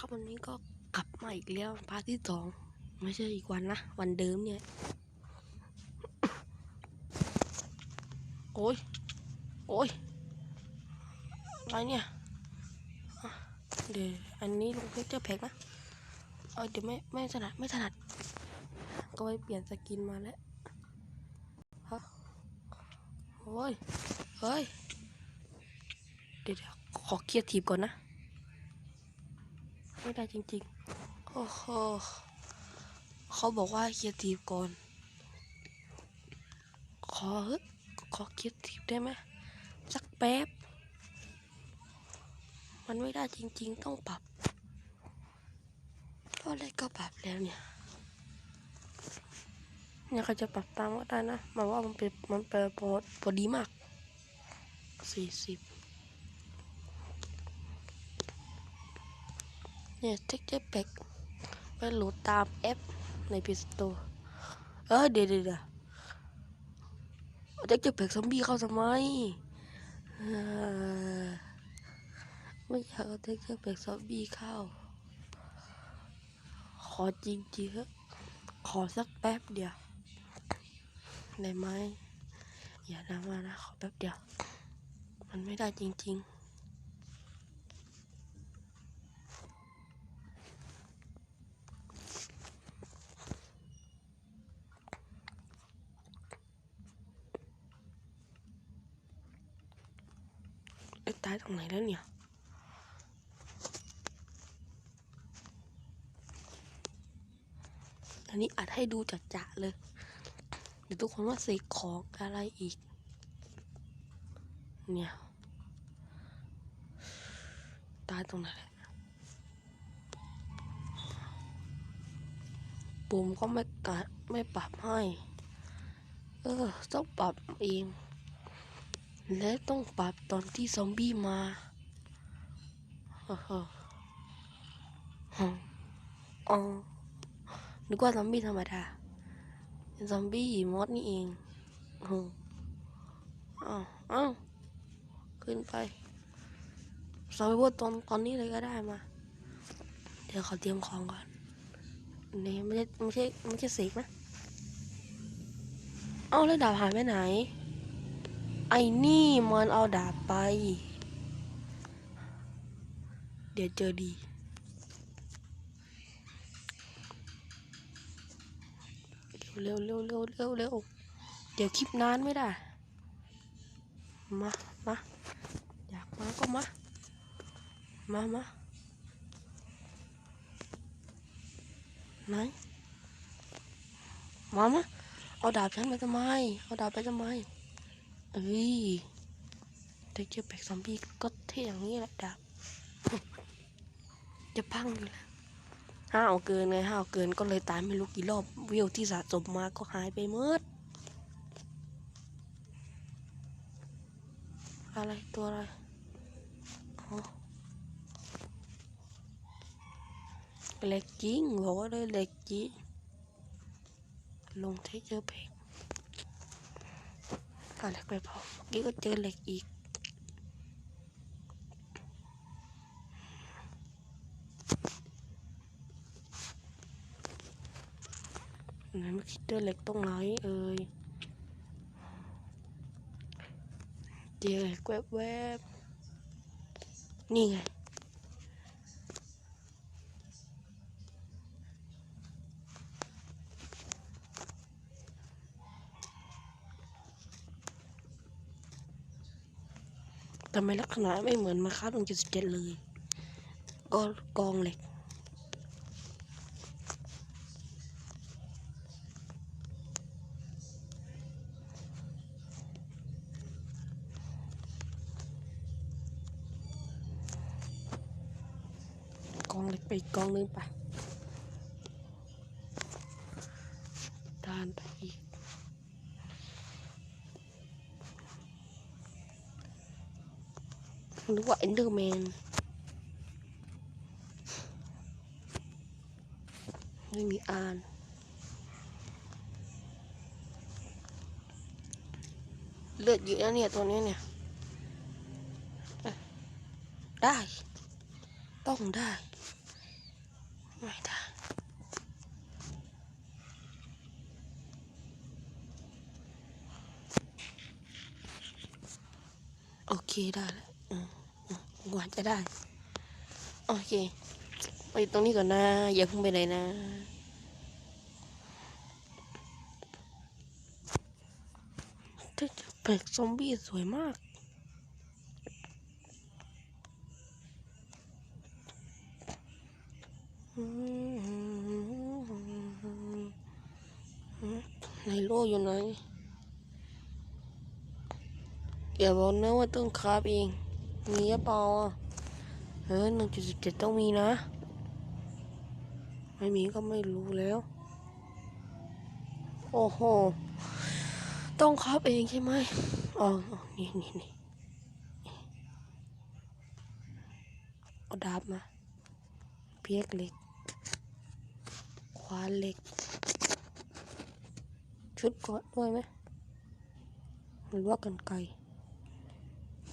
ครับวันนี้ก็กลับมาอีกแล้วพาร์ทที่สองไม่ใช่อีกวันนะวันเดิมเนี่ยโอ้ยโอ้ยอะไรเนี่ยเดี๋ยวอันนี้ลงเพชรเจอแพ็กนะเออเดี๋ยวไม่ไม่ถนัดไม่ถนัด ก็ไปเปลี่ยนสกินมาแล้วฮะโอ้ยเฮ้ยเดี๋ยวเดี๋ยวขอเคลียร์ทีบก่อนนะ ไม่ได้จริงๆ โอ้โห เขาบอกว่าเคลียร์ทีบก่อน ขอ ขอเคลียร์ทีบได้ไหมสักแป๊บ มันไม่ได้จริงๆ ต้องปรับตอนแรก็ปรับแล้วเนี่ย เนี่ยเขาจะปรับตามก็ได้นะหมายว่ามันเป็นมันเป็นพอดีมากสี่สิบ เนี่ยเทคเจอร์แพ็กไปโหลดตามแอปใน Play Store เออเดี๋ยวเดี๋ยวเดี๋ยเทคเจอร์แพ็กซอมบี้เข้าทำไมไม่อยากเอาเทคเจอร์แพ็กซอมบี้เข้า ขอจริงจริงๆเถอะขอสักแป๊บเดียวได้ไหมอย่าดรามานะ ขอแป๊บเดียว มันไม่ได้จริง ๆ อ้ตายตรงไหนแล้วเนี่ยอันนี้อัดให้ดูจัดจะเลย เดี๋ยวทุกคนว่าเสกของอะไรอีก เนี่ย ตายตรงไหนแหละปุ่มก็ไม่กัดไม่ปรับให้ เออ ต้องปรับเอง และต้องปรับตอนที่ซอมบี้มาเออฮะอ๋อนึกว่าซอมบี้ธรรมดาซอมบี้มอสนี่เองอืมอ้าวอ้าวขึ้นไปซอมบี้ตอนตอนนี้เลยก็ได้มา เดี๋ยวขอเตรียมของก่อนนี่ไม่ใช่ไม่ใช่ไม่ใช่เสกนะ เอ้าแล้วดาบหายไปไหน ไอ้นี่มันเอาดาบไป เดี๋ยวเจอดี เร็วเร็วเร็วเร็วเร็วเดี๋ยวคลิปนานไม่ได้ มา มา อยากมาก็มา มามาไหนมามาเอาดาบฉันไปทำไม เอาดาบไปทำไม เอ้ยเด็กเจอแบกซอมบี้ก็เท่อย่างนี้แหละดาบจะพังอยู่แล้วห้าวเกินไงห้าวเกินก็เลยตายไม่รู้กี่รอบวิวที่สะสมมาก็หายไปหมดอะไรตัวอะไรอ๋อเล็กจริงบอกว่าเลยเล็กจริงลงเทเจอเพกก็ เหล็กไปพอเมื่อกี้ก็เจอเหล็กอีก ไหนเมื่อกี้เจอเหล็กตรงไหนเอ่ยเจอเหล็กแวบๆนี่ไงำไมลักษณะไม่เหมือนมาค้าตรงจุดเจ็ดเลย ก็กองเหล็ก กองเหล็กไปอีกกองนึงไป นึกว่าเอนเดอร์แมนไม่มีอ่านเลือดเยอะนะเนี่ยตัวนี้เนี่ยเอ้ยได้ ต้องได้ ไม่ได้โอเคได้แล้ว อืมอืมหวานจะได้ โอเค ไปตรงนี้ก่อนนะ อย่าเพิ่งไปไหนนะถ้าจะแปลกซอมบี้สวยมากในโลกอยู่ไหนอย่าบอกนะว่าต้องคราบเอง มีหรือเปล่าอะเออหนึ่งจุดสิบเจ็ดต้องมีนะ ไม่มีก็ไม่รู้แล้ว โอ้โห ต้องคาบเองใช่ไหมอ๋ออ๋อ นี่นี่นี่เอาดาบมา เพียกเหล็ก ควาเหล็ก ชุดกราะด้วยไหมหรือว่ากันไกรห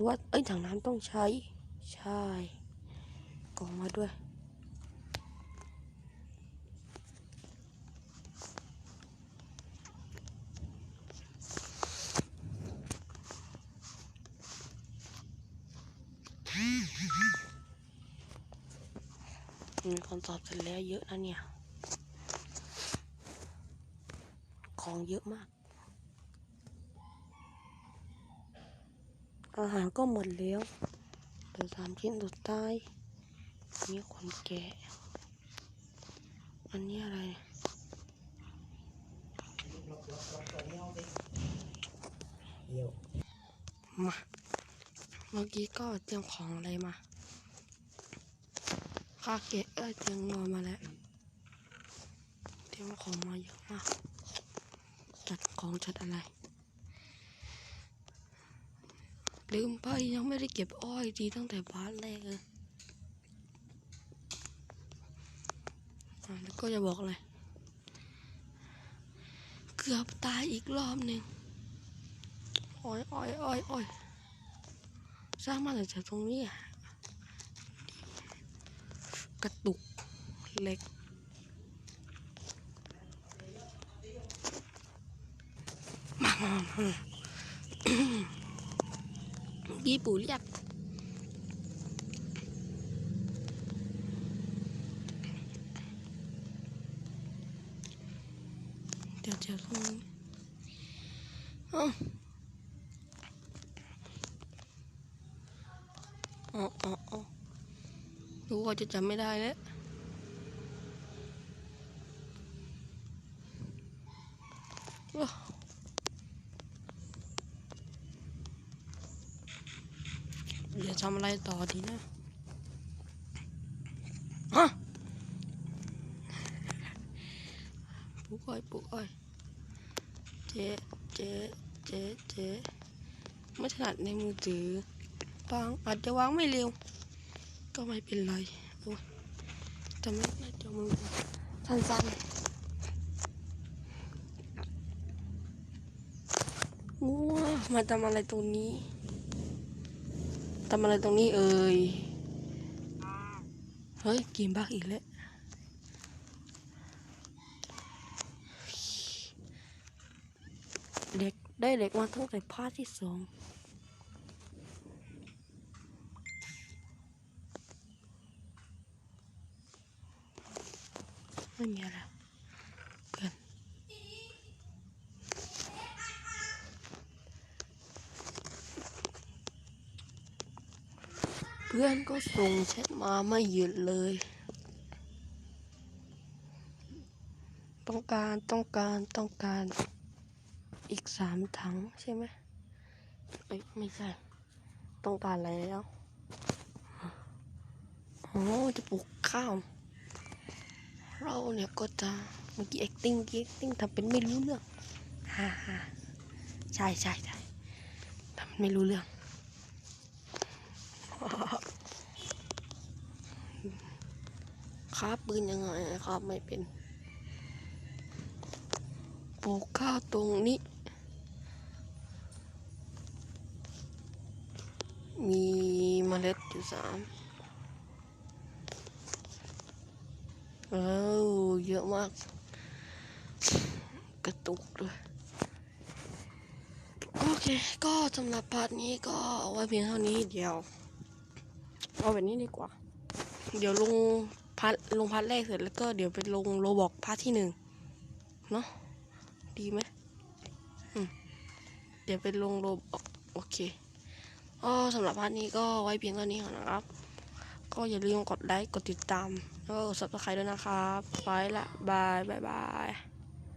รือว่า เอ้ย ถังน้ำต้องใช้ ใช่กองมาด้วยมีคนสอบเสร็จแล้วเยอะนะเนี่ย ของเยอะมาก อาหารก็หมดแล้วเหลือสามชิ้นสุดท้ายนี่คนแก่อันนี้อะไรเดี๋ยวมาเมื่อกี้ก็เตรียมของอะไรมาข้าเกะเอ้ยเตรียมนอนมาแล้วเตรียมของมาเยอะมากจัดของจัดอะไร ลืมไปยังไม่ได้เก็บอ้อยดีตั้งแต่บาสแรกเลยแล้วก็จะบอกอะไรเกือบตายอีกรอบหนึ่งอ้อยอ้อยอ้ยอ้ยสร้างมาจากตรงนี้อะกระตุกเล็กมามามา พี่ปู่เรียก เดี๋ยวเดี๋ยวตรงนี้อ๋ออ๋ออ๋ออ๋อรู้ว่าจะจำไม่ได้แล้วว้า เดี๋ยว ทำอะไรต่อดีนะฮะปุ๊กอ้อยปุ๊กอ้อยเจ๊เจ๊เจ๊เจ๊ไม่ถนัดในมือถือวางอาจจะวางไม่เร็ว ก็ไม่เป็นไรโอ้ยทำไมหน้าจอมือสั้นๆงัวมาทำอะไรตรงนี้ ทำอะไรตรงนี้เอ่ย เฮ้ยเกมบักอีกแล้ว เด็กได้เด็กมาตั้งแต่ภาคที่สองไม่มีอะไรเพื่อน เพื่อนก็ส่งแชทมาไม่หยุดเลย ต้องการต้องการต้องการอีกสามถังใช่ไหมเอ้ยไม่ใช่ ต้องการอะไรแล้วโอ้จะปลูกข้าว เราเนี่ยก็จะเมื่อกี้ acting เมื่อกี้ acting ทำเป็นไม่รู้เรื่องฮ่าฮ่าใช่ใช่ใช่ทำเป็นไม่รู้เรื่อง ครับปืนยังไงครับไม่เป็นปลูกข้าวตรงนี้ มีเมล็ดอยู่สามเออเยอะมาก กระตุกด้วย โอเค ก็สำหรับพาร์ทนี้ก็เอาไว้เพียงเท่านี้เดียว เอาแบบนี้ดีกว่า เดี๋ยวลง พาร์ทลงพาร์ทแรกเสร็จแล้วก็เดี๋ยวไปลงโรบอกพาร์ทที่หนึ่งเนาะดีไหมมเดี๋ยวไปลงโรบอกโอเคก็สำหรับพาร์ทนี้ก็ไว้เพียงเท่านี้ก่อนนะครับ ก็อย่าลืมกดไลค์กดติดตาม แล้วก็กดซับสไครต์ด้วยนะครับไปละบายบายบาย